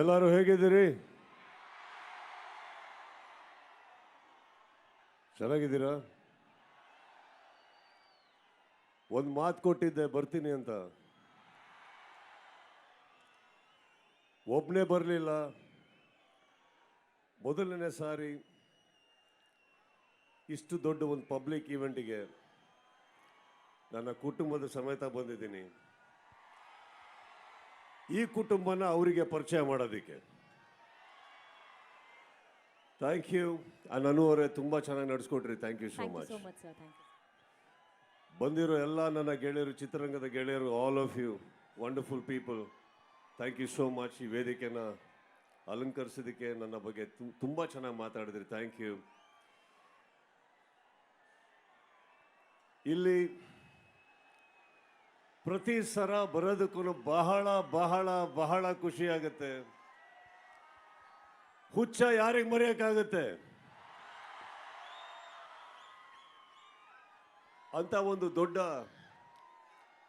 ಎಲ್ಲರೂ ಹೇಗಿದ್ದೀರಿ? ಚೆನ್ನಾಗಿದ್ದೀರಾ? ಒಂದು ಮಾತು ಕೊಟ್ಟಿದ್ದೆ, ಬರ್ತೀನಿ ಅಂತ. ಒಬ್ಬನೇ ಬರಲಿಲ್ಲ. ಮೊದಲನೇ ಸಾರಿ ಇಷ್ಟು ದೊಡ್ಡ ಒಂದು ಪಬ್ಲಿಕ್ ಈವೆಂಟಿಗೆ ನನ್ನ ಕುಟುಂಬದ ಸಮೇತ ಬಂದಿದ್ದೀನಿ. ಈ ಕುಟುಂಬನ ಅವರಿಗೆ ಪರಿಚಯ ಮಾಡೋದಕ್ಕೆ. ಥ್ಯಾಂಕ್ ಯು ನಾನು ಅವರೇ ತುಂಬ ಚೆನ್ನಾಗಿ ನಡೆಸ್ಕೊಟ್ರಿ. ಥ್ಯಾಂಕ್ ಯು ಸೋ ಮಚ್ ಬಂದಿರೋ ಎಲ್ಲ ನನ್ನ ಗೆಳೆಯರು ಚಿತ್ರರಂಗದ ಗೆಳೆಯರು all of you wonderful people thank you so much ಈ ವೇದಿಕೆನ ಅಲಂಕರಿಸೋದಕ್ಕೆ ನನ್ನ ಬಗ್ಗೆ ತುಂಬ ಚೆನ್ನಾಗಿ ಮಾತಾಡಿದ್ರಿ. ಥ್ಯಾಂಕ್ ಯು ಇಲ್ಲಿ ಪ್ರತಿ ಸರ ಬರೋದಕ್ಕೂ ಬಹಳ ಬಹಳ ಬಹಳ ಖುಷಿ ಆಗುತ್ತೆ. ಹುಚ್ಚ ಯಾರಿಗೆ ಮರೆಯೋಕ್ಕಾಗುತ್ತೆ? ಅಂತ ಒಂದು ದೊಡ್ಡ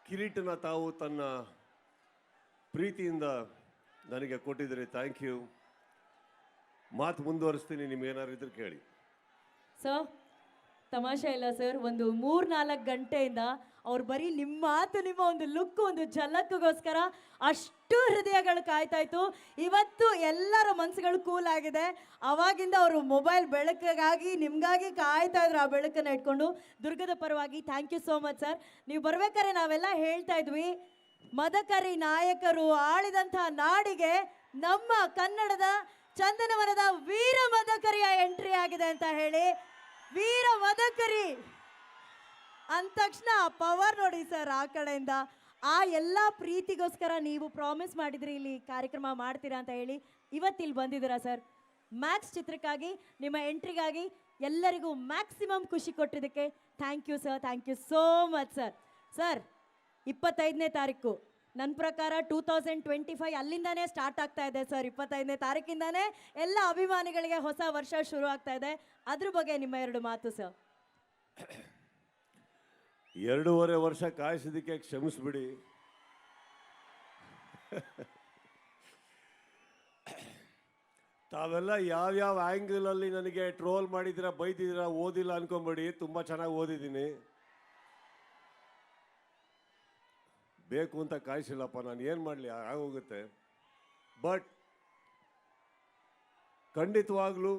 ಕಿರೀಟನ ತಾವು ತನ್ನ ಪ್ರೀತಿಯಿಂದ ನನಗೆ ಕೊಟ್ಟಿದ್ದೀರಿ. Thank you. ಮಾತು ಮುಂದುವರಿಸ್ತೀನಿ, ನಿಮ್ಗೆ ಏನಾದ್ರು ಇದ್ರೆ ಕೇಳಿ. ಸರ್ ತಮಾಷೆ ಇಲ್ಲ ಸರ್, ಒಂದು ಮೂರ್ನಾಲ್ಕು ಗಂಟೆಯಿಂದ ಅವ್ರು ಬರೀ ನಿಮ್ಮ ಮಾತು, ನಿಮ್ಮ ಒಂದು ಲುಕ್ ಒಂದು ಝಲಕ್ಗೋಸ್ಕರ ಅಷ್ಟು ಹೃದಯಗಳು ಕಾಯ್ತಾ ಇತ್ತು. ಇವತ್ತು ಎಲ್ಲರ ಮನಸ್ಸುಗಳು ಕೂಲ್ ಆಗಿದೆ. ಅವಾಗಿಂದ ಅವರು ಮೊಬೈಲ್ ಬೆಳಕಿಗಾಗಿ, ನಿಮಗಾಗಿ ಕಾಯ್ತಾ ಇದ್ರು ಆ ಬೆಳಕನ್ನ ಇಟ್ಕೊಂಡು. ದುರ್ಗದ ಪರವಾಗಿ thank you so much sir ನೀವು ಬರ್ಬೇಕಾದ್ರೆ ನಾವೆಲ್ಲ ಹೇಳ್ತಾ ಇದ್ವಿ, ಮದಕರಿ ನಾಯಕರು ಆಳಿದಂತಹ ನಾಡಿಗೆ ನಮ್ಮ ಕನ್ನಡದ ಚಂದನವನದ ವೀರ ಮದಕರಿಯ ಎಂಟ್ರಿ ಆಗಿದೆ ಅಂತ ಹೇಳಿ. ವೀರ ಮದಕರಿ ಅಂದ ತಕ್ಷಣ ಪವರ್ ನೋಡಿ ಸರ್ ಆ ಕಡೆಯಿಂದ. ಆ ಎಲ್ಲ ಪ್ರೀತಿಗೋಸ್ಕರ ನೀವು ಪ್ರಾಮಿಸ್ ಮಾಡಿದ್ರಿ ಇಲ್ಲಿ ಕಾರ್ಯಕ್ರಮ ಮಾಡ್ತೀರಾ ಅಂತ ಹೇಳಿ ಇವತ್ತಿಲ್ಲಿ ಬಂದಿದ್ದೀರಾ ಸರ್. ಮ್ಯಾಕ್ಸ್ ಚಿತ್ರಕ್ಕಾಗಿ, ನಿಮ್ಮ ಎಂಟ್ರಿಗಾಗಿ ಎಲ್ಲರಿಗೂ ಮ್ಯಾಕ್ಸಿಮಮ್ ಖುಷಿ ಕೊಟ್ಟಿದ್ದಕ್ಕೆ thank you sir thank you so much sir sir ಇಪ್ಪತ್ತೈದನೇ ತಾರೀಕು. ನನ್ನ ಪ್ರಕಾರ ಟೂ ತೌಸಂಡ್ ಟ್ವೆಂಟಿ ಫೈವ್ ಅಲ್ಲಿಂದಾನೇ ಸ್ಟಾರ್ಟ್ ಆಗ್ತಾ ಇದೆ ಸರ್ ಇಪ್ಪತ್ತೈದನೇ ತಾರೀಕಿಂದಾನೇ ಎಲ್ಲ ಅಭಿಮಾನಿಗಳಿಗೆ ಹೊಸ ವರ್ಷ ಶುರು ಆಗ್ತಾ ಇದೆ. ಅದ್ರ ಬಗ್ಗೆ ನಿಮ್ಮ ಎರಡು ಮಾತು ಸರ್ ಎರಡೂವರೆ ವರ್ಷ ಕಾಯಿಸಿದ್ದಕ್ಕೆ ಕ್ಷಮಿಸ್ಬಿಡಿ. ತಾವೆಲ್ಲ ಯಾವ್ಯಾವ ಆ್ಯಂಗಲಲ್ಲಿ ನನಗೆ ಟ್ರೋಲ್ ಮಾಡಿದ್ದೀರಾ, ಬೈದಿದ್ದೀರಾ, ಓದಿಲ್ಲ ಅನ್ಕೊಂಬೇಡಿ, ತುಂಬ ಚೆನ್ನಾಗಿ ಓದಿದ್ದೀನಿ. ಬೇಕು ಅಂತ ಕಾಯಿಸಿಲ್ಲಪ್ಪ, ನಾನು ಏನು ಮಾಡಲಿ ಆಗೋಗುತ್ತೆ. ಬಟ್ ಖಂಡಿತವಾಗ್ಲೂ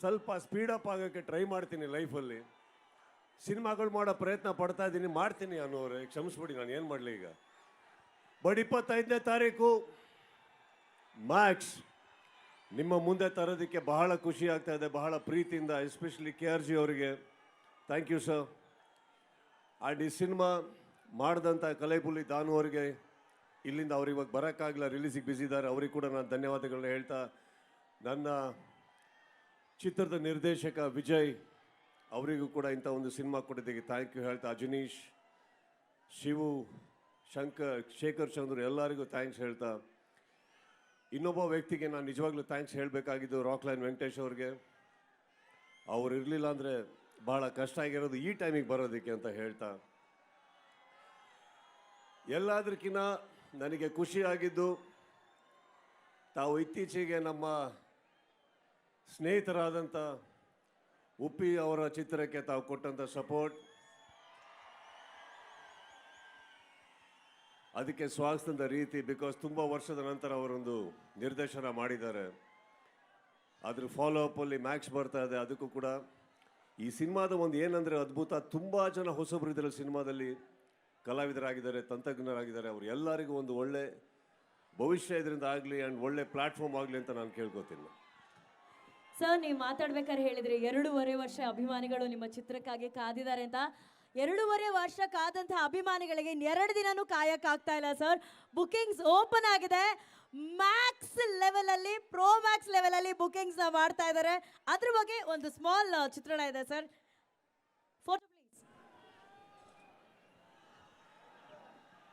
ಸ್ವಲ್ಪ ಸ್ಪೀಡಪ್ ಆಗೋಕ್ಕೆ ಟ್ರೈ ಮಾಡ್ತೀನಿ ಲೈಫಲ್ಲಿ ಸಿನಿಮಾಗಳು ಮಾಡೋ ಪ್ರಯತ್ನ ಪಡ್ತಾ ಇದ್ದೀನಿ ಮಾಡ್ತೀನಿ ಅನ್ನೋರೆ ಕ್ಷಮಿಸ್ಬಿಡಿ, ನಾನು ಏನು ಮಾಡಲಿ ಈಗ? ಬಟ್ ಇಪ್ಪತ್ತೈದನೇ ತಾರೀಕು ಮ್ಯಾಕ್ಸ್ ನಿಮ್ಮ ಮುಂದೆ ತರೋದಕ್ಕೆ ಬಹಳ ಖುಷಿ ಆಗ್ತಾ ಇದೆ, ಬಹಳ ಪ್ರೀತಿಯಿಂದ, ಎಸ್ಪೆಷಲಿ ಕೆ ಆರ್ ಜಿ ಅವರಿಗೆ. Thank you sir. ಆ್ಯಂಡ್ ಈ ಸಿನಿಮಾ ಮಾಡಿದಂಥ ಕಲೈಪುಲಿ ದಾನು ಅವರಿಗೆ, ಇಲ್ಲಿಂದ ಅವ್ರಿಗೆ ಇವಾಗ ಬರೋಕ್ಕಾಗಲ್ಲ, ರಿಲೀಸಿಗೆ ಬ್ಯುಸಿ ಇದ್ದಾರೆ, ಅವ್ರಿಗೆ ಕೂಡ ನಾನು ಧನ್ಯವಾದಗಳನ್ನ ಹೇಳ್ತಾ, ನನ್ನ ಚಿತ್ರದ ನಿರ್ದೇಶಕ ವಿಜಯ್ ಅವರಿಗೂ ಕೂಡ ಇಂಥ ಒಂದು ಸಿನಿಮಾ ಕೊಟ್ಟಿದ್ದಕ್ಕೆ ಥ್ಯಾಂಕ್ ಯು ಹೇಳ್ತಾ ಅಜನೀಶ್, ಶಿವು, ಶಂಕರ್, ಶೇಖರ್, ಚಂದ್ರ ಎಲ್ಲರಿಗೂ ಥ್ಯಾಂಕ್ಸ್ ಹೇಳ್ತಾ. ಇನ್ನೊಬ್ಬ ವ್ಯಕ್ತಿಗೆ ನಾನು ನಿಜವಾಗ್ಲೂ ಥ್ಯಾಂಕ್ಸ್ ಹೇಳಬೇಕಾಗಿದ್ದು ರಾಕ್ಲೈನ್ ವೆಂಕಟೇಶ್ ಅವ್ರಿಗೆ. ಅವ್ರು ಇರಲಿಲ್ಲ ಅಂದರೆ ಭಾಳ ಕಷ್ಟ ಆಗಿರೋದು ಈ ಟೈಮಿಗೆ ಬರೋದಕ್ಕೆ ಅಂತ ಹೇಳ್ತಾ. ಎಲ್ಲದಕ್ಕಿಂತ ನನಗೆ ಖುಷಿಯಾಗಿದ್ದು ತಾವು ಇತ್ತೀಚೆಗೆ ನಮ್ಮ ಸ್ನೇಹಿತರಾದಂಥ ಉಪ್ಪಿ ಅವರ ಚಿತ್ರಕ್ಕೆ ತಾವು ಕೊಟ್ಟಂಥ ಸಪೋರ್ಟ್ ಅದಕ್ಕೆ ಸ್ವಾಗತದ ರೀತಿ ಬಿಕಾಸ್ ತುಂಬ ವರ್ಷದ ನಂತರ ಅವರೊಂದು ನಿರ್ದೇಶನ ಮಾಡಿದ್ದಾರೆ. ಅದ್ರ ಫಾಲೋ ಅಪ್ಪಲ್ಲಿ ಮ್ಯಾಕ್ಸ್ ಬರ್ತಾ ಇದೆ, ಅದಕ್ಕೂ ಕೂಡ. ಈ ಸಿನಿಮಾದ ಒಂದು ಏನಂದರೆ ಅದ್ಭುತ, ತುಂಬ ಜನ ಹೊಸಬರು ಇದ್ದಾರೆ ಸಿನಿಮಾದಲ್ಲಿ ಕಲಾವಿದರಾಗಿದ್ದಾರೆ, ತಂತ್ರಜ್ಞರಾಗಿದ್ದಾರೆ, ಅವರು ಎಲ್ಲರಿಗೂ ಒಂದು ಒಳ್ಳೆ ಭವಿಷ್ಯ ಇದರಿಂದ ಆಗಲಿ ಆ್ಯಂಡ್ ಒಳ್ಳೆ ಪ್ಲ್ಯಾಟ್ಫಾರ್ಮ್ ಆಗಲಿ ಅಂತ ನಾನು ಕೇಳ್ಕೊತೀನಿ. ಸರ್, ನೀವು ಮಾತಾಡ್ಬೇಕಾದ್ರೆ ಹೇಳಿದ್ರಿ ಎರಡೂವರೆ ವರ್ಷ ಅಭಿಮಾನಿಗಳು ನಿಮ್ಮ ಚಿತ್ರಕ್ಕಾಗಿ ಕಾದಿದ್ದಾರೆ ಅಂತ. ಎರಡೂವರೆ ವರ್ಷ ಕಾದಂತಹ ಅಭಿಮಾನಿಗಳಿಗೆ ಎರಡು ದಿನನೂ ಕಾಯಕ್ಕಾಗ್ತಾ ಇಲ್ಲ ಸರ್. ಬುಕಿಂಗ್ಸ್ ಓಪನ್ ಆಗಿದೆ. ಮ್ಯಾಕ್ಸ್ ಲೆವೆಲಲ್ಲಿ ಪ್ರೋ ಮ್ಯಾಕ್ಸ್ ಲೆವೆಲಲ್ಲಿ ಬುಕಿಂಗ್ಸ್ನ ಮಾಡ್ತಾ ಇದ್ದಾರೆ. ಅದ್ರ ಬಗ್ಗೆ ಒಂದು ಸ್ಮಾಲ್ ಚಿತ್ರಣ ಇದೆ sir. Photo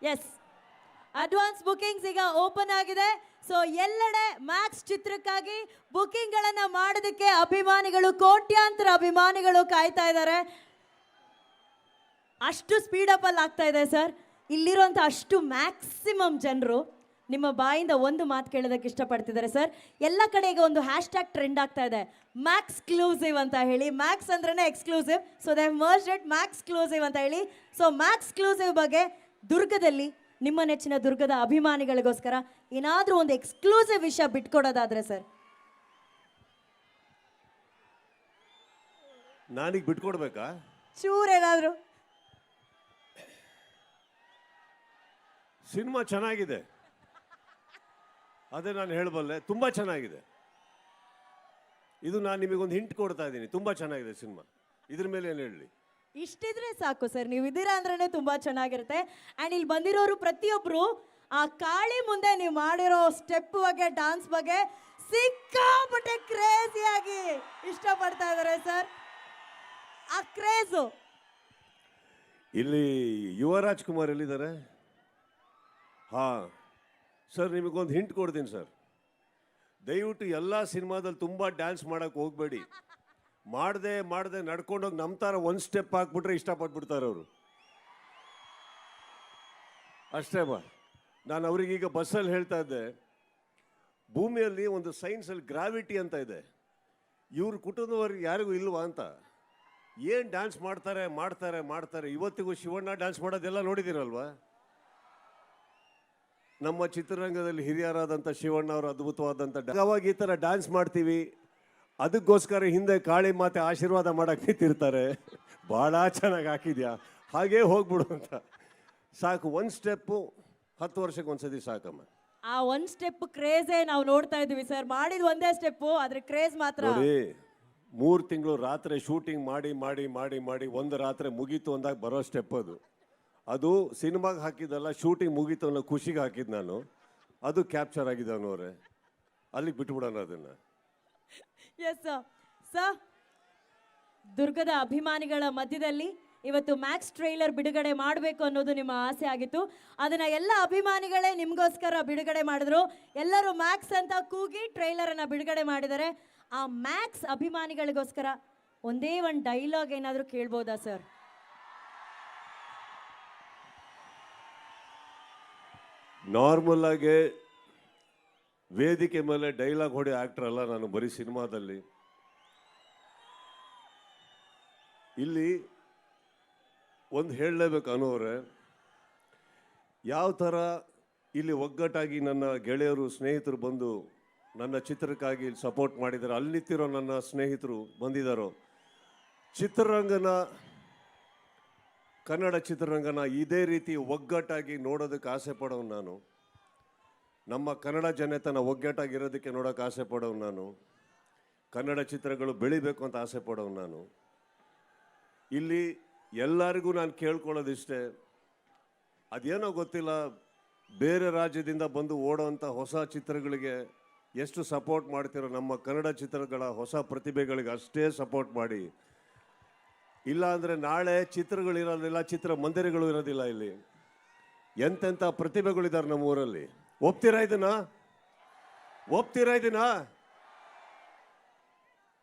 please yes advance bookings ಈಗ ಓಪನ್ ಆಗಿದೆ. ಸೊ ಎಲ್ಲೆಡೆ ಮ್ಯಾಕ್ಸ್ ಚಿತ್ರಕ್ಕಾಗಿ ಬುಕಿಂಗ್ಗಳನ್ನು ಮಾಡೋದಕ್ಕೆ ಅಭಿಮಾನಿಗಳು, ಕೋಟ್ಯಾಂತರ ಅಭಿಮಾನಿಗಳು ಕಾಯ್ತಾ ಇದ್ದಾರೆ. ಅಷ್ಟು ಸ್ಪೀಡಪ್ಪಲ್ಲಿ ಆಗ್ತಾ ಇದೆ ಸರ್ ಇಲ್ಲಿರುವಂಥ ಅಷ್ಟು ಮ್ಯಾಕ್ಸಿಮಮ್ ಜನರು ನಿಮ್ಮ ಬಾಯಿಂದ ಒಂದು ಮಾತು ಕೇಳೋದಕ್ಕೆ ಇಷ್ಟಪಡ್ತಿದ್ದಾರೆ ಸರ್ ಎಲ್ಲ ಕಡೆ ಈಗ ಒಂದು ಹ್ಯಾಶ್ ಟ್ಯಾಗ್ ಟ್ರೆಂಡ್ ಆಗ್ತಾ ಇದೆ. ಮ್ಯಾಕ್ಸ್ ಕ್ಲೂಸಿವ್ ಅಂತ ಹೇಳಿ. ಮ್ಯಾಕ್ಸ್ ಅಂದ್ರೇ exclusive so they merge Maxclusive ಅಂತ ಹೇಳಿ. ಸೊ ಮ್ಯಾಕ್ಸ್ ಕ್ಲೂಸಿವ್ ಬಗ್ಗೆ ದುರ್ಗದಲ್ಲಿ ನಿಮ್ಮ ನೆಚ್ಚಿನ ದುರ್ಗದ ಅಭಿಮಾನಿಗಳಿಗೋಸ್ಕರ ಏನಾದರೂ ಒಂದು ಎಕ್ಸ್ಕ್ಲೂಸಿವ್ ವಿಷಯ ಬಿಟ್ಕೊಡೋದಾದ್ರೆ ಸರ್? ನಾನೀಗ ಬಿಟ್ಕೊಡ್ಬೇಕಾ? ಚೂರ್ ಏನಾದರೂ ಸಿನಿಮಾ ಚೆನ್ನಾಗಿದೆ. ಅದೇ ನಾನು ಹೇಳಬಲ್ಲೆ ತುಂಬ ಚೆನ್ನಾಗಿದೆ. ಇದು ನಾನು ನಿಮಗೊಂದು ಹಿಂಟ್ ಕೊಡ್ತಾ ಇದ್ದೀನಿ ತುಂಬ ಚೆನ್ನಾಗಿದೆ ಸಿನಿಮಾ. ಇದ್ರ ಮೇಲೆ ಏನು ಹೇಳಲಿ? ಇಷ್ಟಿದ್ರೆ ಸಾಕು ಸರ್, ನೀವು ಇದ್ದೀರಾ ಅಂದ್ರೆ ತುಂಬಾ ಚೆನ್ನಾಗಿರುತ್ತೆ. ಆ್ಯಂಡ್ ಇಲ್ಲಿ ಬಂದಿರೋರು ಪ್ರತಿಯೊಬ್ಬರು ಆ ಕಾಳಿ ಮುಂದೆ ನೀವು ಮಾಡಿರೋ ಸ್ಟೆಪ್ ಬಗ್ಗೆ ಡಾನ್ಸ್ ಬಗ್ಗೆ ಸಿಕ್ಕಾಪಟ್ಟೆ ಕ್ರೇಜಿಯಾಗಿ ಇಷ್ಟಪಡ್ತಾ ಇದ್ದಾರೆ ಸರ್. ಆ ಕ್ರೇಜು ಇಲ್ಲಿ ಯುವರಾಜ್ ಕುಮಾರ್ ಎಲ್ಲಿದ್ದಾರೆ? ಹಾಂ, ಸರ್, ನಿಮಗೊಂದು ಹಿಂಟ್ ಕೊಡ್ತೀನಿ ಸರ್. ದಯವಿಟ್ಟು ಎಲ್ಲ ಸಿನಿಮಾದಲ್ಲಿ ತುಂಬ ಡ್ಯಾನ್ಸ್ ಮಾಡೋಕೆ ಹೋಗಬೇಡಿ. ಮಾಡದೆ ಮಾಡದೆ ನಡ್ಕೊಂಡೋಗಿ ನಮ್ಮ ಥರ ಒಂದು ಸ್ಟೆಪ್ ಹಾಕ್ಬಿಟ್ರೆ ಇಷ್ಟಪಟ್ಬಿಡ್ತಾರೆ ಅವರು. ಅಷ್ಟೇ ಬಾ ನಾನು ಅವ್ರಿಗೀಗ ಬಸ್ಸಲ್ಲಿ ಹೇಳ್ತಾ ಇದ್ದೆ. ಭೂಮಿಯಲ್ಲಿ ಒಂದು ಸೈನ್ಸಲ್ಲಿ ಗ್ರಾವಿಟಿ ಅಂತ ಇದೆ. ಇವ್ರ ಕುಟುಂಬದವ್ರಿಗೆ ಯಾರಿಗೂ ಇಲ್ವಾ ಅಂತ. ಏನು ಡ್ಯಾನ್ಸ್ ಮಾಡ್ತಾರೆ ಮಾಡ್ತಾರೆ ಮಾಡ್ತಾರೆ, ಇವತ್ತಿಗೂ ಶಿವಣ್ಣ ಡ್ಯಾನ್ಸ್ ಮಾಡೋದೆಲ್ಲ ನೋಡಿದ್ದೀರಲ್ವಾ ನಮ್ಮ ಚಿತ್ರರಂಗದಲ್ಲಿ ಹಿರಿಯರಾದಂಥ ಶಿವಣ್ಣ ಅವರು ಅದ್ಭುತವಾದಂಥ ಯಾವಾಗ ಈ ಥರ ಡ್ಯಾನ್ಸ್ ಮಾಡ್ತೀವಿ? ಅದಕ್ಕೋಸ್ಕರ ಹಿಂದೆ ಕಾಳಿ ಮಾತೆ ಆಶೀರ್ವಾದ ಮಾಡಕ್ಕೆ ನಿಂತಿರ್ತಾರೆ. ಭಾಳ ಚೆನ್ನಾಗಿ ಹಾಕಿದ್ಯಾ? ಹಾಗೇ ಹೋಗ್ಬಿಡು ಅಂತ. ಸಾಕು ಒಂದು ಸ್ಟೆಪ್ಪು ಹತ್ತು ವರ್ಷಕ್ಕೆ ಒಂದ್ಸತಿ ಸಾಕಮ್ಮ. ಆ ಒಂದ್ ಸ್ಟೆಪ್ ಕ್ರೇಜೇ ನಾವು ನೋಡ್ತಾ ಇದೀವಿ ಸರ್. ಮಾಡಿದ ಒಂದೇ ಸ್ಟೆಪ್ ಆದ್ರೆ ಕ್ರೇಜ್ ಮಾತ್ರ. ನೋಡಿ ಮೂರು ತಿಂಗಳು ರಾತ್ರಿ ಶೂಟಿಂಗ್ ಮಾಡಿ ಮಾಡಿ ಮಾಡಿ ಮಾಡಿ ಒಂದು ರಾತ್ರಿ ಮುಗೀತು ಅಂದಾಗ ಬರೋ ಸ್ಟೆಪ್ ಅದು. ಅದು ಸಿನಿಮಾಗೆ ಹಾಕಿದ್ದಲ್ಲ ಶೂಟಿಂಗ್ ಮುಗೀತು ಅನ್ನೋ ಖುಷಿಗೆ ಹಾಕಿದ್ದು ನಾನು. ಅದು ಕ್ಯಾಪ್ಚರ್ ಆಗಿದೆ ಅನ್ನೋರೆ ಅಲ್ಲಿಗೆ ಬಿಟ್ಬಿಡೋಣ ಅದನ್ನು. ಎಸ್ ಸರ್ ದುರ್ಗದ ಅಭಿಮಾನಿಗಳ ಮಧ್ಯದಲ್ಲಿ ಇವತ್ತು ಮ್ಯಾಕ್ಸ್ ಟ್ರೈಲರ್ ಬಿಡುಗಡೆ ಮಾಡಬೇಕು ಅನ್ನೋದು ನಿಮ್ಮ ಆಸೆ ಆಗಿತ್ತು. ಅದನ್ನ ಎಲ್ಲ ಅಭಿಮಾನಿಗಳೇ ನಿಮಗೋಸ್ಕರ ಬಿಡುಗಡೆ ಮಾಡಿದ್ರು. ಎಲ್ಲರೂ ಮ್ಯಾಕ್ಸ್ ಅಂತ ಕೂಗಿ ಟ್ರೈಲರ್ ಅನ್ನ ಬಿಡುಗಡೆ ಮಾಡಿದ್ದಾರೆ ಆ ಮ್ಯಾಕ್ಸ್ ಅಭಿಮಾನಿಗಳಿಗೋಸ್ಕರ ಒಂದೇ ಒಂದು ಡೈಲಾಗ್ ಏನಾದರೂ ಕೇಳ್ಬೋದಾ ಸರ್ ನಾರ್ಮಲ್ ಆಗಿ ವೇದಿಕೆ ಮೇಲೆ ಡೈಲಾಗ್ ಹೊಡಿ ಆ್ಯಕ್ಟರ್ ಅಲ್ಲ ನಾನು ಬರೀ ಸಿನಿಮಾದಲ್ಲಿ. ಇಲ್ಲಿ ಒಂದು ಹೇಳಲೇಬೇಕು ಅನ್ನೋರೆ ಯಾವ ಥರ ಇಲ್ಲಿ ಒಗ್ಗಟ್ಟಾಗಿ ನನ್ನ ಗೆಳೆಯರು, ಸ್ನೇಹಿತರು ಬಂದು ನನ್ನ ಚಿತ್ರಕ್ಕಾಗಿ ಸಪೋರ್ಟ್ ಮಾಡಿದ್ದಾರೆ ಅಲ್ಲಿ ನಿಂತಿರೋ ನನ್ನ ಸ್ನೇಹಿತರು ಬಂದಿದ್ದಾರೋ ಚಿತ್ರರಂಗನ, ಕನ್ನಡ ಚಿತ್ರರಂಗನ ಇದೇ ರೀತಿ ಒಗ್ಗಟ್ಟಾಗಿ ನೋಡೋದಕ್ಕೆ ಆಸೆ ಪಡೋನು ನಾನು. ನಮ್ಮ ಕನ್ನಡ ಜನತನ ಒಗ್ಗಟ್ಟಾಗಿರೋದಕ್ಕೆ ನೋಡೋಕೆ ಆಸೆ ಪಡೋನು ನಾನು. ಕನ್ನಡ ಚಿತ್ರಗಳು ಬೆಳಿಬೇಕು ಅಂತ ಆಸೆ ಪಡೋನು ನಾನು. ಇಲ್ಲಿ ಎಲ್ಲರಿಗೂ ನಾನು ಕೇಳ್ಕೊಳ್ಳೋದಿಷ್ಟೇ, ಅದೇನೋ ಗೊತ್ತಿಲ್ಲ, ಬೇರೆ ರಾಜ್ಯದಿಂದ ಬಂದು ಓಡೋವಂಥ ಹೊಸ ಚಿತ್ರಗಳಿಗೆ ಎಷ್ಟು ಸಪೋರ್ಟ್ ಮಾಡ್ತಿರೋ ನಮ್ಮ ಕನ್ನಡ ಚಿತ್ರಗಳ ಹೊಸ ಪ್ರತಿಭೆಗಳಿಗೆ ಅಷ್ಟೇ ಸಪೋರ್ಟ್ ಮಾಡಿ. ಇಲ್ಲ ಅಂದರೆ ನಾಳೆ ಚಿತ್ರಗಳು ಇರೋದಿಲ್ಲ ಚಿತ್ರ ಮಂದಿರಗಳು ಇರೋದಿಲ್ಲ ಇಲ್ಲಿ. ಎಂತೆಂಥ ಪ್ರತಿಭೆಗಳಿದ್ದಾರೆ ನಮ್ಮ ಊರಲ್ಲಿ. ಒಪ್ತೀರಾ ಇದನ್ನ? ಒಪ್ತೀರಾ ಇದನ್ನ?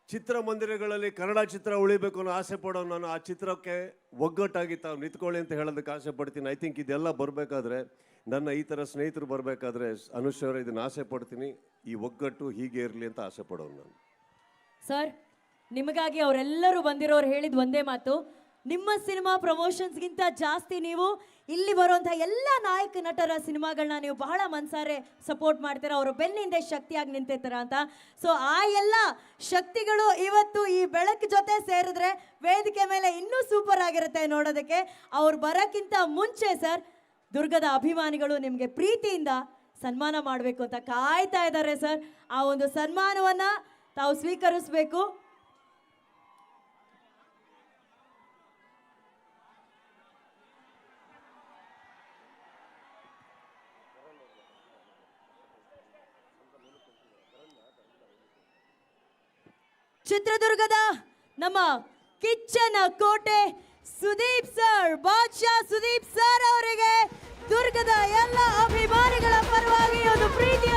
ಚಿತ್ರಮಂದಿರಗಳಲ್ಲಿ ಕನ್ನಡ ಚಿತ್ರ ಉಳಿಬೇಕು ಅನ್ನೋ ಆಸೆ ಪಡೋ ನಾನು ಆ ಚಿತ್ರಕ್ಕೆ ಒಗ್ಗಟ್ಟಾಗಿ ತಾವು ನಿಂತ್ಕೊಳ್ಳಿ ಅಂತ ಹೇಳೋದಕ್ಕೆ ಆಸೆ ಪಡ್ತೀನಿ. ಐ ಥಿಂಕ್ ಇದೆಲ್ಲ ಬರಬೇಕಾದ್ರೆ, ನನ್ನ ಈ ಥರ ಸ್ನೇಹಿತರು ಬರಬೇಕಾದ್ರೆ ಅನುಶ್ವರ ಇದನ್ನು ಆಸೆ ಪಡ್ತೀನಿ. ಈ ಒಗ್ಗಟ್ಟು ಹೀಗೆ ಇರಲಿ ಅಂತ ಆಸೆ ಪಡೋನು ನಾನು. ಸರ್ ನಿಮಗಾಗಿ ಅವರೆಲ್ಲರೂ ಬಂದಿರೋರು ಹೇಳಿದ ಒಂದೇ ಮಾತು. ನಿಮ್ಮ ಸಿನಿಮಾ ಪ್ರಮೋಷನ್ಸ್ಗಿಂತ ಜಾಸ್ತಿ ನೀವು ಇಲ್ಲಿ ಬರುವಂಥ ಎಲ್ಲ ನಾಯಕ ನಟರ ಸಿನಿಮಾಗಳನ್ನ ನೀವು ಬಹಳ ಮನ್ಸಾರೆ ಸಪೋರ್ಟ್ ಮಾಡ್ತೀರಾ, ಅವರು ಬೆನ್ನಿಂದ ಶಕ್ತಿಯಾಗಿ ನಿಂತಿರ್ತಾರ ಅಂತ. ಸೊ ಆ ಎಲ್ಲ ಶಕ್ತಿಗಳು ಇವತ್ತು ಈ ಬೆಳಕು ಜೊತೆ ಸೇರಿದ್ರೆ ವೇದಿಕೆ ಮೇಲೆ ಇನ್ನೂ ಸೂಪರ್ ಆಗಿರುತ್ತೆ ನೋಡೋದಕ್ಕೆ. ಅವ್ರು ಬರೋಕ್ಕಿಂತ ಮುಂಚೆ ಸರ್, ದುರ್ಗದ ಅಭಿಮಾನಿಗಳು ನಿಮಗೆ ಪ್ರೀತಿಯಿಂದ ಸನ್ಮಾನ ಮಾಡಬೇಕು ಅಂತ ಕಾಯ್ತಾ ಇದ್ದಾರೆ ಸರ್. ಆ ಒಂದು ಸನ್ಮಾನವನ್ನು ತಾವು ಸ್ವೀಕರಿಸಬೇಕು. ಚಿತ್ರದುರ್ಗದ ನಮ್ಮ ಕಿಚ್ಚನ ಕೋಟೆ ಸುದೀಪ್ ಸರ್, ಬಾದ್ಶಾ ಸುದೀಪ್ ಸರ್ ಅವರಿಗೆ ದುರ್ಗದ ಎಲ್ಲ ಅಭಿಮಾನಿಗಳ ಪರವಾಗಿ ಒಂದು ಪ್ರೀತಿಯ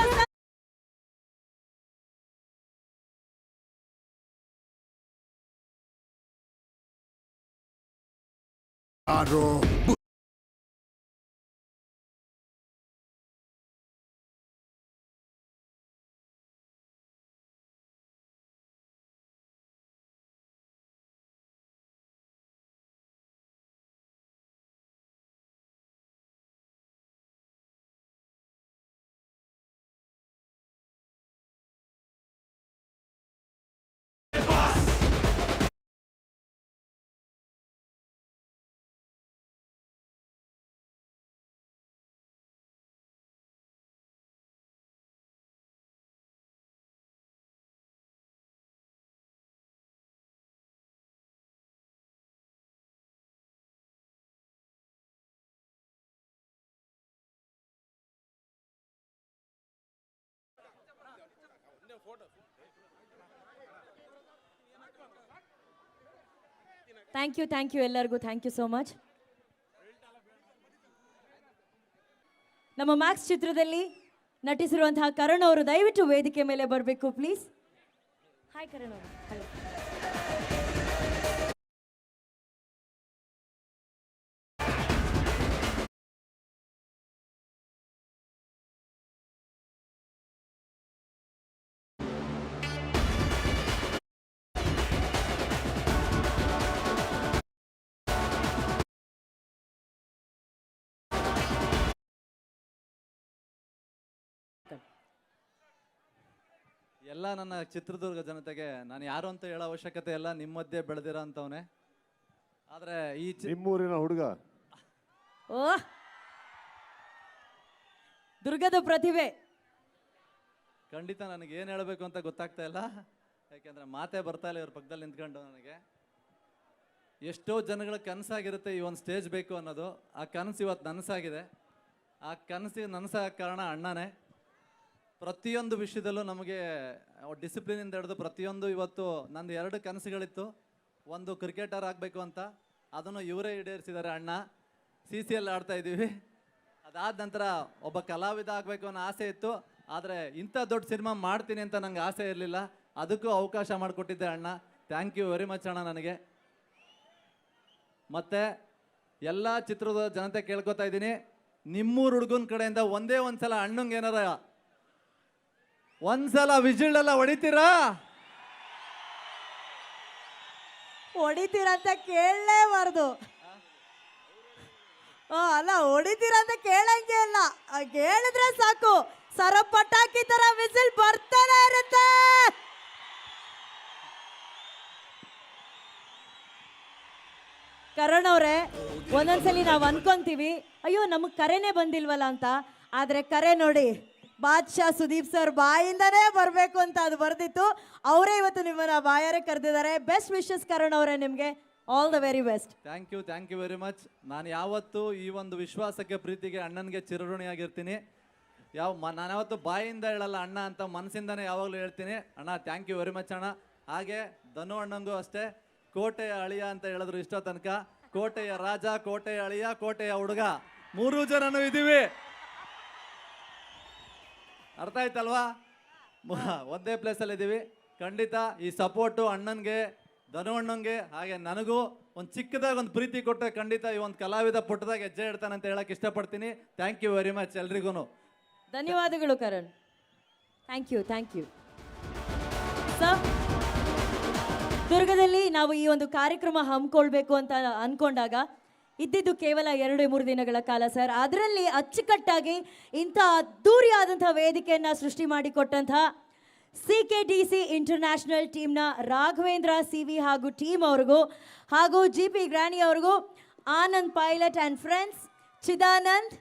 ಥ್ಯಾಂಕ್ ಯು ಥ್ಯಾಂಕ್ ಯು ಎಲ್ಲರಿಗೂ. ಥ್ಯಾಂಕ್ ಯು ಸೋ ಮಚ್ ನಮ್ಮ ಮ್ಯಾಕ್ಸ್ ಚಿತ್ರದಲ್ಲಿ ನಟಿಸಿರುವಂತಹ ಕರಣ್ ಅವರು ದಯವಿಟ್ಟು ವೇದಿಕೆ ಮೇಲೆ ಬರಬೇಕು ಪ್ಲೀಸ್ ಹಾಯ್ ಕರಣ್ ಅವರು. ಎಲ್ಲ ನನ್ನ ಚಿತ್ರದುರ್ಗ ಜನತೆಗೆ ನಾನು ಯಾರು ಅಂತ ಹೇಳೋ ಅವಶ್ಯಕತೆ ಇಲ್ಲ ನಿಮ್ಮ ಮಧ್ಯೆ ಬೆಳೆದಿರೋ ಅಂತವನೆ. ಆದರೆ ಈ ಚಿ ನಿಮ್ಮೂರಿನ ಹುಡುಗ. ಓ! ದುರ್ಗದ ಪ್ರತಿಭೆ. ಖಂಡಿತ ನನಗೆ ಏನು ಹೇಳಬೇಕು ಅಂತ ಗೊತ್ತಾಗ್ತಾ ಇಲ್ಲ. ಯಾಕೆಂದರೆ ಮಾತೇ ಬರ್ತಾ ಇಲ್ಲ ಇವ್ರ ಪಕ್ಕದಲ್ಲಿ ನಿಂತ್ಕೊಂಡು ನನಗೆ. ಎಷ್ಟೋ ಜನಗಳ ಕನಸಾಗಿರುತ್ತೆ ಈ ಒಂದು ಸ್ಟೇಜ್ ಬೇಕು ಅನ್ನೋದು. ಆ ಕನಸು ಇವತ್ತು ನನಸಾಗಿದೆ. ಆ ಕನಸಿಗೆ ನನಸಾಗ ಕಾರಣ ಅಣ್ಣನೇ. ಪ್ರತಿಯೊಂದು ವಿಷಯದಲ್ಲೂ ನಮಗೆ ಡಿಸಿಪ್ಲಿನಿಂದ ಹಿಡಿದು ಪ್ರತಿಯೊಂದು ಇವತ್ತು ನಂದು ಎರಡು ಕನಸುಗಳಿತ್ತು. ಒಂದು ಕ್ರಿಕೆಟರ್ ಆಗಬೇಕು ಅಂತ, ಅದನ್ನು ಇವರೇ ಈಡೇರಿಸಿದ್ದಾರೆ ಅಣ್ಣ. ಸಿ ಸಿ ಎಲ್ ಆಡ್ತಾ ಇದ್ದೀವಿ. ಅದಾದ ನಂತರ ಒಬ್ಬ ಕಲಾವಿದ ಆಗಬೇಕು ಅನ್ನೋ ಆಸೆ ಇತ್ತು. ಆದರೆ ಇಂಥ ದೊಡ್ಡ ಸಿನಿಮಾ ಮಾಡ್ತೀನಿ ಅಂತ ನಂಗೆ ಆಸೆ ಇರಲಿಲ್ಲ. ಅದಕ್ಕೂ ಅವಕಾಶ ಮಾಡಿಕೊಟ್ಟಿದ್ದೆ ಅಣ್ಣ. ಥ್ಯಾಂಕ್ ಯು ವೆರಿ ಮಚ್ ಅಣ್ಣ ನನಗೆ. ಮತ್ತು ಎಲ್ಲ ಚಿತ್ರದ ಜನತೆ ಕೇಳ್ಕೊತಾ ಇದ್ದೀನಿ. ನಿಮ್ಮೂರು ಹುಡುಗನ ಕಡೆಯಿಂದ ಒಂದೇ ಒಂದು ಸಲ ಅಣ್ಣಂಗೆ ಏನಾರ ಒಂದ್ಸಲ ವಿಜಿಲ್ ಎಲ್ಲ ಹೊಡಿತೀರಾ? ಹೊಡಿತೀರಂತ ಕೇಳಲೇಬಾರ್ದು. ಅಲ್ಲ, ಹೊಡಿತೀರಂತ ಕೇಳಂಗೆ ಇಲ್ಲ. ಕೇಳಿದ್ರೆ ಸಾಕು. ಸರ ಪಟಾಕಿ ತರ ವಿಸಿಲ್ ಬರ್ತಾನೆ ಇರುತ್ತೆ. ಕರಣ್ ಅವರೇ, ಒಂದೊಂದ್ಸಲಿ ನಾವು ಅನ್ಕೊಂತೀವಿ, ಅಯ್ಯೋ, ನಮಗೆ ಕರೆನೇ ಬಂದಿಲ್ವಲ್ಲ ಅಂತ. ಆದ್ರೆ ಕರೆ ನೋಡಿ. ಬಾದ್ಶಾ ಸುದೀಪ್ ಸರ್ ಬಾಯಿಂದನೇ ಬರಬೇಕು ಅಂತ ಅದು ಬರ್ದಿತ್ತು. ಅವರೇ ಇವತ್ತು ನಿಮ್ಮನ್ನ ಬಾಯಾರೆ ಕರೆದಿದ್ದಾರೆ. ಬೆಸ್ಟ್ ವಿಶಸ್ ಕರಣ್ ಅವರೇ ನಿಮಗೆ. All the very best thank you thank you very much ನಾನು ಯಾವತ್ತೂ ಈ ಒಂದು ವಿಶ್ವಾಸಕ್ಕೆ ಪ್ರೀತಿಗೆ ಅಣ್ಣನಿಗೆ ಚಿರಋಣಿಯಾಗಿರ್ತೀನಿ. ಯಾವ ನಾನು ಯಾವತ್ತು ಬಾಯಿಂದ ಹೇಳಲ್ಲ ಅಣ್ಣ ಅಂತ ಮನಸ್ಸಿಂದನೇ ಯಾವಾಗಲೂ ಹೇಳ್ತೀನಿ. ಅಣ್ಣ ಥ್ಯಾಂಕ್ ಯು ವೆರಿ ಮಚ್ ಅಣ್ಣ. ಹಾಗೆ ಧನು ಅಣ್ಣಂಗೂ ಅಷ್ಟೇ. ಕೋಟೆಯ ಅಳಿಯ ಅಂತ ಹೇಳಿದ್ರು ಇಷ್ಟೋ ತನಕ. ಕೋಟೆಯ ರಾಜ, ಕೋಟೆಯ ಅಳಿಯ, ಕೋಟೆಯ ಹುಡುಗ. ಮೂರು ಜನನೂ ಇದ್ದೀವಿ. ಅರ್ಥ ಆಯ್ತಲ್ವಾ? ಒಂದೇ ಪ್ಲೇಸಲ್ಲಿ ಇದ್ದೀವಿ ಖಂಡಿತ ಈ ಸಪೋರ್ಟು ಅಣ್ಣನಿಗೆ, ಧನು ಅಣ್ಣಂಗೆ ಹಾಗೆ ನನಗೂ ಒಂದು ಚಿಕ್ಕದಾಗ ಒಂದು ಪ್ರೀತಿ ಕೊಟ್ಟರೆ ಖಂಡಿತ ಈ ಒಂದು ಕಲಾವಿದ ಪುಟ್ಟದಾಗ ಹೆಜ್ಜೆ ಇಡ್ತಾನೆ ಅಂತ ಹೇಳಕ್ಕೆ ಇಷ್ಟಪಡ್ತೀನಿ. ಥ್ಯಾಂಕ್ ಯು ವೆರಿ ಮಚ್ ಎಲ್ರಿಗೂ ಧನ್ಯವಾದಗಳು Karan. Thank you thank you ದುರ್ಗದಲ್ಲಿ ನಾವು ಈ ಒಂದು ಕಾರ್ಯಕ್ರಮ ಹಮ್ಮಿಕೊಳ್ಬೇಕು ಅಂತ ಅನ್ಕೊಂಡಾಗ ಇದ್ದಿದ್ದು ಕೇವಲ ಎರಡು ಮೂರು ದಿನಗಳ ಕಾಲ, ಸರ್. ಅದರಲ್ಲಿ ಅಚ್ಚುಕಟ್ಟಾಗಿ ಇಂಥ ಅದ್ದೂರಿಯಾದಂಥ ವೇದಿಕೆಯನ್ನು ಸೃಷ್ಟಿ ಮಾಡಿಕೊಟ್ಟಂತಹ C K D C international ಟೀಮ್ನ Raghavendra, C V ಹಾಗೂ ಟೀಮ್ ಅವ್ರಿಗೂ ಹಾಗೂ ಜಿ ಪಿ ಗ್ರಾಣಿ ಅವ್ರಿಗೂ Anand Pilot and friends Chidanand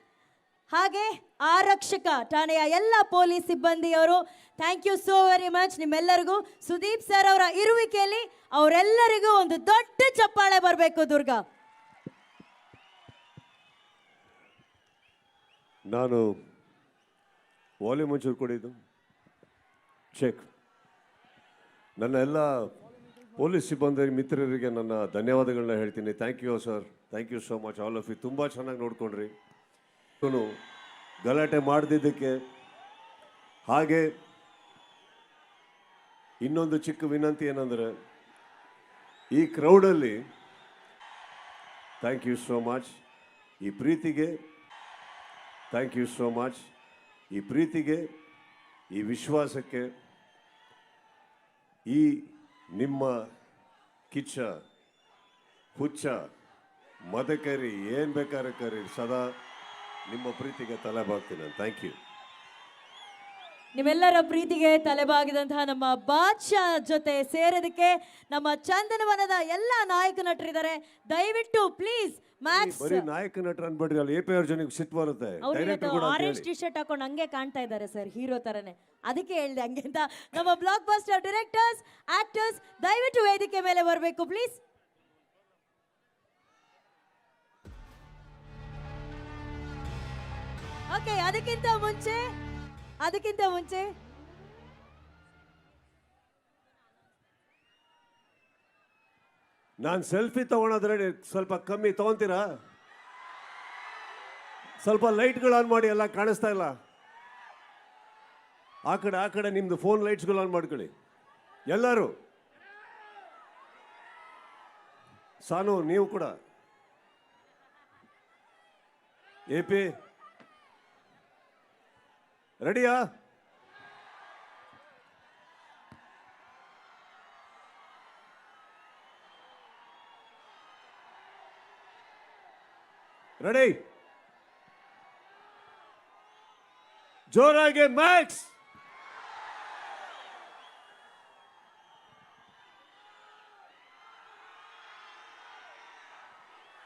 ಹಾಗೆ ಆರಕ್ಷಕ ಠಾಣೆಯ ಎಲ್ಲ police ಸಿಬ್ಬಂದಿಯವರು, thank you so very much ನಿಮ್ಮೆಲ್ಲರಿಗೂ. ಸುದೀಪ್ ಸರ್ ಅವರ ಇರುವಿಕೆಯಲ್ಲಿ ಅವರೆಲ್ಲರಿಗೂ ಒಂದು ದೊಡ್ಡ ಚಪ್ಪಾಳೆ ಬರಬೇಕು, ದುರ್ಗಾ. ನಾನು ವಾಲ್ಯೂಮ್ ಒಂಚೂರು ಕೊಡಿದ್ದು ಚೆಕ್. ನನ್ನ ಎಲ್ಲ ಪೊಲೀಸ್ ಸಿಬ್ಬಂದಿ ಮಿತ್ರರಿಗೆ ನನ್ನ ಧನ್ಯವಾದಗಳನ್ನ ಹೇಳ್ತೀನಿ. Thank you sir thank you so much all of you ತುಂಬ ಚೆನ್ನಾಗಿ ನೋಡ್ಕೊಂಡ್ರಿ. ಗಲಾಟೆ ಮಾಡದಿದ್ದಕ್ಕೆ ಹಾಗೆ ಇನ್ನೊಂದು ಚಿಕ್ಕ ವಿನಂತಿ ಏನಂದರೆ, ಈ ಕ್ರೌಡಲ್ಲಿ ಥ್ಯಾಂಕ್ ಯು ಸೋ ಮಚ್ ಈ ಪ್ರೀತಿಗೆ ಥ್ಯಾಂಕ್ ಯು ಸೋ ಮಚ್ ಈ ಪ್ರೀತಿಗೆ, ಈ ವಿಶ್ವಾಸಕ್ಕೆ, ಈ ನಿಮ್ಮ ಕಿಚ್ಚ, ಹುಚ್ಚ, ಮದಕರಿ, ಏನು ಬೇಕಾದ್ರೆ ಕರಿ ಸದಾ ನಿಮ್ಮ ಪ್ರೀತಿಗೆ ತಲೆ ಬಾಗ್ತೀನಿ ಥ್ಯಾಂಕ್ ಯು ನಿಮ್ಮೆಲ್ಲರ ಪ್ರೀತಿಗೆ ತಲೆಬಾಗಿದಂತಹ ನಮ್ಮ ಬಾದ್ಶಾ ಜೊತೆ ಸೇರೋದಕ್ಕೆ ನಮ್ಮ ಚಂದನವನದ ಎಲ್ಲ ನಾಯಕ ನಟರಿದ್ದಾರೆ. ದಯವಿಟ್ಟು ಪ್ಲೀಸ್ ಮ್ಯಾಕ್ಸ್ ಬರೀ ನಾಯಕ ನಟರು ಅನ್ಬೇಡ್ರಿ ಅಲ್ಲಿ ಎ ಪಿ ಅರ್ಜುನಿಗೆ ಸಿಟ್ಟು ಬರುತ್ತೆ. ಕೂಡ ಅಂತ ಆರೆಂಜ್ ಹೇಳಿ. ಟಿ ಶರ್ಟ್ ಹಾಕೊಂಡು ಹಂಗೆ ಕಾಣ್ತಾ ಇದ್ದಾರೆ ಸರ್ ಹೀರೋ ತರನೇ. ಅದಕ್ಕೆ ಹೇಳ್ದೆ ಹಂಗೆ ಅಂತ. ನಮ್ಮ ಬ್ಲಾಕ್ ಬಸ್ಟರ್ ಡೈರೆಕ್ಟರ್ಸ್ ಆಕ್ಟರ್ಸ್ ದಯವಿಟ್ಟು ವೇದಿಕೆ ಮೇಲೆ ಬರಬೇಕು ಪ್ಲೀಸ್ ಓಕೆ ಅದಕ್ಕಿಂತ ಮುಂಚೆ ಅದಕ್ಕಿಂತ ಮುಂಚೆ? ನಾನು ಸೆಲ್ಫಿ ತಗೊಳೋದ್ರೆ ಸ್ವಲ್ಪ ಕಮ್ಮಿ ತಗೊಂತೀರಾ? ಸ್ವಲ್ಪ ಲೈಟ್ಗಳು ಆನ್ ಮಾಡಿ ಎಲ್ಲ ಕಾಣಿಸ್ತಾ ಇಲ್ಲ. ಆ ಕಡೆ ಆ ಕಡೆ ನಿಮ್ದು ಫೋನ್ ಲೈಟ್ಸ್ಗಳು ಆನ್ ಮಾಡ್ಕೊಳ್ಳಿ. ಎಲ್ಲರೂ. ಸಾನು, ನೀವು ಕೂಡ. ಎ ಪಿ ರೆಡಿಯಾ ರೆಡಿ ಜೋರಾಗಿ ಮ್ಯಾಕ್ಸ್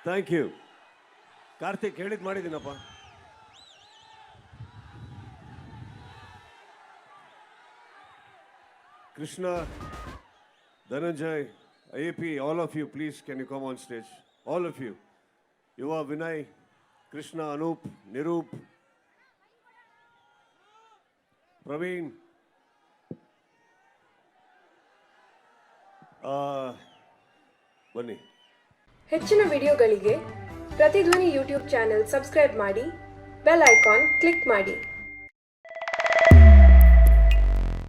ಥ್ಯಾಂಕ್ ಯು ಕಾರ್ತಿಕ್ ಹೇಳಿದ್ ಮಾಡಿದ್ದೀನಪ್ಪ. Krishna Dhananjay I P all of you please can you come on stage all of you Yuva Vinay Krishna Anoop Niroop Praveen ಆ, ಬನ್ನಿ. ಹೆಚ್ಚಿನ ವಿಡಿಯೋಗಳಿಗೆ ಪ್ರತಿಧ್ವನಿ ಯೂಟ್ಯೂಬ್ ಚಾನೆಲ್ ಸಬ್ಸ್ಕ್ರೈಬ್ ಮಾಡಿ ಬೆಲ್ ಐಕಾನ್ ಕ್ಲಿಕ್ ಮಾಡಿ.